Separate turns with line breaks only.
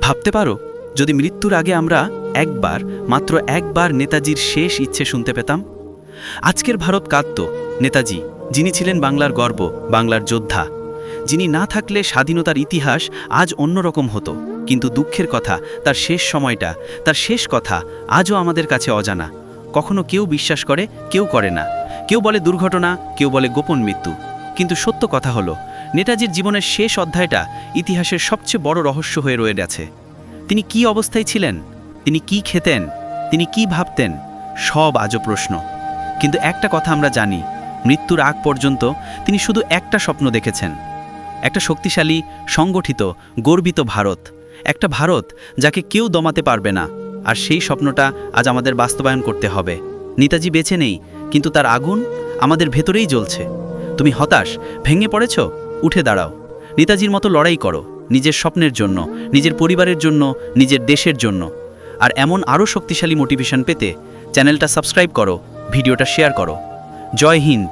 ভাবতে পারো, যদি মৃত্যুর আগে আমরা একবার, মাত্র একবার নেতাজির শেষ ইচ্ছে শুনতে পেতাম। আজকের ভারত কাঁদত, নেতাজি, যিনি ছিলেন বাংলার গর্ব, বাংলার যোদ্ধা। যিনি না থাকলে স্বাধীনতার ইতিহাস আজ অন্যরকম হতো। কিন্তু দুঃখের কথা, তার শেষ সময়টা, তার শেষ কথা আজও আমাদের কাছে অজানা। কখনো কেউ বিশ্বাস করে, কেউ করে না। কেউ বলে দুর্ঘটনা, কেউ বলে গোপন মৃত্যু। কিন্তু সত্য কথা হলো নেতাজির জীবনের শেষ অধ্যায়টা ইতিহাসের সবচেয়ে বড় রহস্য হয়ে রয়ে গেছে। তিনি কি অবস্থায় ছিলেন? তিনি কি খেতেন? তিনি কি ভাবতেন? সব আজও প্রশ্ন। কিন্তু একটা কথা আমরা জানি, মৃত্যুর আগ পর্যন্ত তিনি শুধু একটা স্বপ্ন দেখেছেন। একটা শক্তিশালী, সংগঠিত, গর্বিত ভারত। একটা ভারত যাকে কেউ দমাতে পারবে না। আর সেই স্বপ্নটা আজ আমাদের বাস্তবায়ন করতে হবে। নেতাজি বেছে নেই, কিন্তু তার আগুন আমাদের ভেতরেই জ্বলছে। তুমি হতাশ? ভেঙে পড়েছ? উঠে দাঁড়াও। নেতাজির মতো লড়াই করো, নিজের স্বপ্নের জন্য, নিজের পরিবারের জন্য, নিজের দেশের জন্য। আর এমন আরও শক্তিশালী মোটিভেশন পেতে চ্যানেলটা সাবস্ক্রাইব করো, ভিডিওটা শেয়ার করো। জয় হিন্দ।